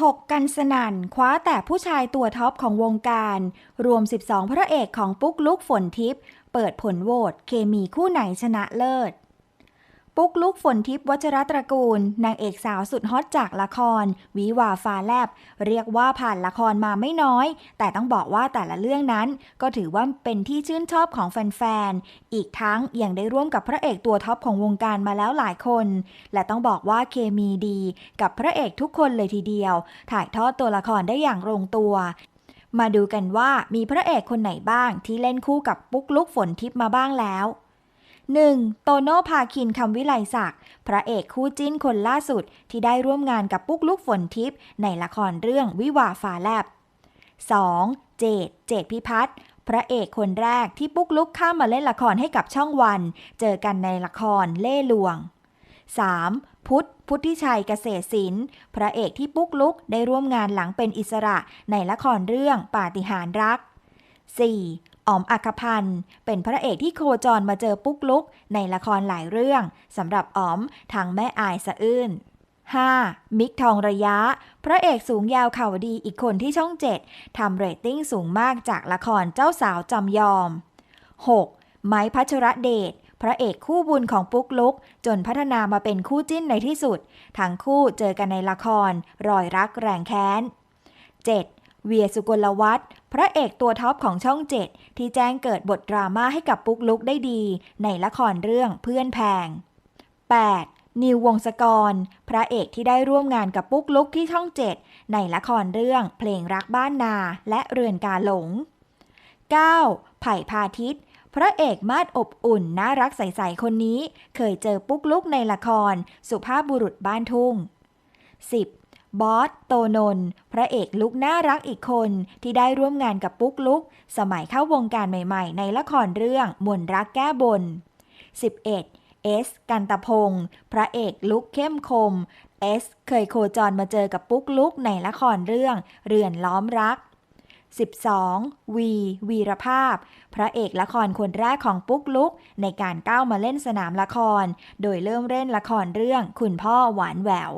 ถกกันสนั่นคว้าแต่ผู้ชายตัวท็อปของวงการ รวม 12 พระเอกของปุ๊กลุกฝนทิพย์เปิดผลโหวตเคมีคู่ไหนชนะเลิศ ปุ๊กลุกฝนทิพย์วัชรตระกูล นางเอกสาวสุดฮอตจากละคร วิวาฟ้าแลบ เรียกว่าผ่านละครมาไม่น้อย แต่ต้องบอกว่าแต่ละเรื่องนั้น ก็ถือว่าเป็นที่ชื่นชอบของแฟนๆ อีกทั้งยังได้ร่วมกับพระเอกตัวท็อปของวงการมาแล้วหลายคน และต้องบอกว่าเคมีดี กับพระเอกทุกคนเลยทีเดียว ถ่ายทอดตัวละครได้อย่างลงตัวมาดูกันว่ามีพระเอกคนไหนบ้างที่เล่นคู่กับปุ๊กลุกฝนทิพย์มาบ้างแล้ว 1. โตโน่พาคินคำวิไลศักดิ์พระเอกคู่จิ้นคนล่าสุดที่ได้ร่วมงานกับปุ๊กลุกฝนทิพย์ในละครเรื่องวิวาฟ้าแลบ 2. เจดเจดพิพัฒน์พระเอกคนแรกที่ปุ๊กลุกข้ามมาเล่นละครให้กับช่องวัน เจอกันในละครเล่ห์ลวง 3. พุทธพุทธิชัยเกษตรศิลป์พระเอกที่ปุ๊กลุกได้ร่วมงานหลังเป็นอิสระในละครเรื่องปาฏิหาริย์รัก 4. อ๋อมอัคพันธ์เป็นพระเอกที่โคจรมาเจอปุ๊กลุก ในละครหลายเรื่องสำหรับอ๋อมทางแม่อายสะอื้น 5. มิกทองระยะ พระเอกสูงยาวเข่าดีอีกคนที่ช่องเจ็ดทำเรตติ้งสูงมากจากละครเจ้าสาวจำยอม 6. ไม้พัชระเดชพระเอกคู่บุญของปุ๊กลุก จนพัฒนามาเป็นคู่จิ้นในที่สุด ทั้งคู่เจอกันในละคร รอยรักแรงแค้น 7. เวียสุกลวัฒน์พระเอกตัวท็อปของช่องเจ็ดที่แจ้งเกิดบทดราม่าให้กับปุ๊กลุกได้ดี ในละครเรื่องเพื่อนแพง 8. นิววงศกร พระเอกที่ได้ร่วมงานกับปุ๊กลุกที่ช่องเจ็ดในละครเรื่องเพลงรักบ้านนาและเรือนกาหลง 9. ไผ่พาทิตพระเอกมาดอบอุ่นน่ารักใสๆคนนี้ เคยเจอปุ๊กลุกในละคร สุภาพบุรุษบ้านทุ่ง 10. บอสโตนน์พระเอกลุกน่ารักอีกคนที่ได้ร่วมงานกับปุ๊กลุก สมัยเข้าวงการใหม่ๆ ในละครเรื่องมนรักแก้บน 11. เอสกันตพงศ์พระเอกลุกเข้มคม เอสเคยโคจรมาเจอกับปุ๊กลุกในละครเรื่อง เรือนล้อมรัก 12. วี วีรภาพ พระเอกละครคนแรกของปุ๊กลุก ในการก้าวมาเล่นสนามละคร โดยเริ่มเล่นละครเรื่องคุณพ่อหวานแหวว